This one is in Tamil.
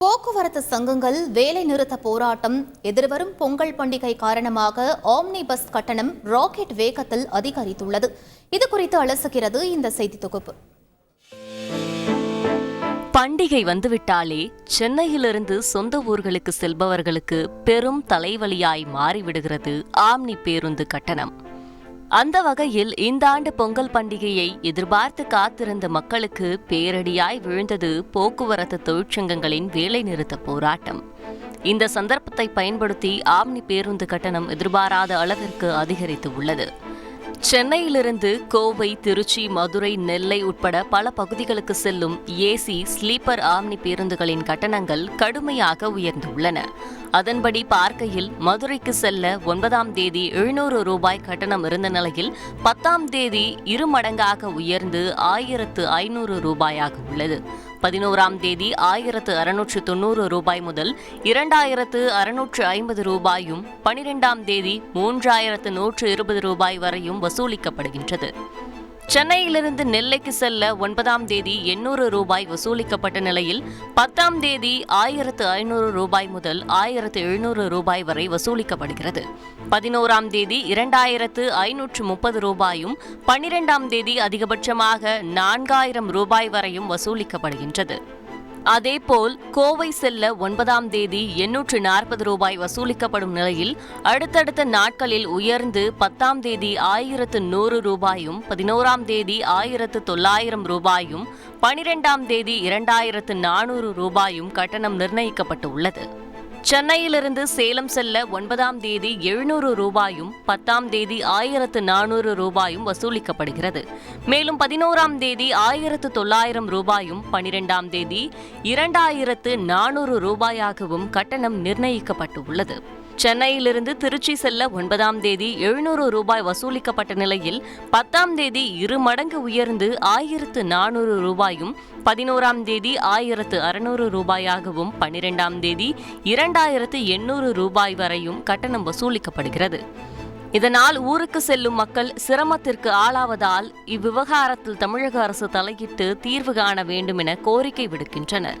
போக்குவரத்து சங்கங்கள் வேலை நிறுத்த போராட்டம் எதிர்வரும் பொங்கல் பண்டிகை காரணமாக ஆம்னி பஸ் கட்டணம் ராக்கெட் வேகத்தில் அதிகரித்துள்ளது. இது குறித்து அலசுகிறது இந்த செய்தி தொகுப்பு. பண்டிகை வந்துவிட்டாலே சென்னையிலிருந்து சொந்த ஊர்களுக்கு செல்பவர்களுக்கு பெரும் தலைவலியாய் மாறிவிடுகிறது ஆம்னி பேருந்து கட்டணம். அந்த வகையில் இந்த ஆண்டு பொங்கல் பண்டிகையை எதிர்பார்த்து காத்திருந்த மக்களுக்கு பேரடியாய் விழுந்தது போக்குவரத்து தொழிற்சங்கங்களின் வேலைநிறுத்த போராட்டம். இந்த சந்தர்ப்பத்தை பயன்படுத்தி ஆம்னி பேருந்து கட்டணம் எதிர்பாராத அளவிற்கு அதிகரித்து உள்ளது. சென்னையிலிருந்து கோவை திருச்சி மதுரை நெல்லை உட்பட பல பகுதிகளுக்கு செல்லும் ஏசி ஸ்லீப்பர் ஆம்னி பேருந்துகளின் கட்டணங்கள் கடுமையாக உயர்ந்துள்ளன அதன்படி பார்க்கையில் மதுரைக்கு செல்ல ஒன்பதாம் தேதி எழுநூறு ரூபாய் கட்டணம் இருந்த நிலையில் பத்தாம் தேதி இரு மடங்காக உயர்ந்து ஆயிரத்து ஐநூறு ரூபாயாக உள்ளது. பதினோராம் தேதி ஆயிரத்து அறுநூற்று தொண்ணூறு ரூபாய் முதல் இரண்டாயிரத்து அறுநூற்று ஐம்பது ரூபாயும் பனிரெண்டாம் தேதி மூன்றாயிரத்து நூற்று இருபது ரூபாய் வரையும் வசூலிக்கப்படுகின்றது. சென்னையிலிருந்து நெல்லைக்கு செல்ல ஒன்பதாம் தேதி எண்ணூறு ரூபாய் வசூலிக்கப்பட்ட நிலையில் பத்தாம் தேதி ஆயிரத்து ஐநூறு ரூபாய் முதல் ஆயிரத்து எழுநூறு ரூபாய் வரை வசூலிக்கப்படுகிறது. பதினோராம் தேதி இரண்டாயிரத்து ஐநூற்று முப்பது ரூபாயும் பனிரெண்டாம் தேதி அதிகபட்சமாக நான்காயிரம் ரூபாய் வரையும் வசூலிக்கப்படுகின்றது. அதேபோல் கோவை செல்ல ஒன்பதாம் தேதி எண்ணூற்று நாற்பது ரூபாய் வசூலிக்கப்படும் நிலையில் அடுத்தடுத்த நாட்களில் உயர்ந்து பத்தாம் தேதி ஆயிரத்து நூறு ரூபாயும் பதினோராம் தேதி ஆயிரத்து தொள்ளாயிரம் ரூபாயும் பனிரெண்டாம் தேதி இரண்டாயிரத்து நானூறு ரூபாயும் கட்டணம் நிர்ணயிக்கப்பட்டு உள்ளது சென்னையிலிருந்து சேலம் செல்ல ஒன்பதாம் தேதி எழுநூறு ரூபாயும் பத்தாம் தேதி ஆயிரத்து நானூறு ரூபாயும் வசூலிக்கப்படுகிறது. மேலும் பதினோராம் தேதி ஆயிரத்து தொள்ளாயிரம் ரூபாயும் பனிரெண்டாம் தேதி இரண்டாயிரத்து நானூறு ரூபாயாகவும் கட்டணம் நிர்ணயிக்கப்பட்டுள்ளது. சென்னையிலிருந்து திருச்சி செல்ல ஒன்பதாம் தேதி எழுநூறு ரூபாய் வசூலிக்கப்பட்ட நிலையில் பத்தாம் தேதி இரு மடங்கு உயர்ந்து ஆயிரத்து நானூறு ரூபாயும் பதினோராம் தேதி ஆயிரத்து அறுநூறு ரூபாயாகவும் பனிரெண்டாம் தேதி இரண்டாயிரத்து எண்ணூறு ரூபாய் வரையும் கட்டணம் வசூலிக்கப்படுகிறது. இதனால் ஊருக்கு செல்லும் மக்கள் சிரமத்திற்கு ஆளாவதால் இவ்விவகாரத்தில் தமிழக அரசு தலையிட்டு தீர்வு காண வேண்டும் என கோரிக்கை விடுக்கின்றனர்.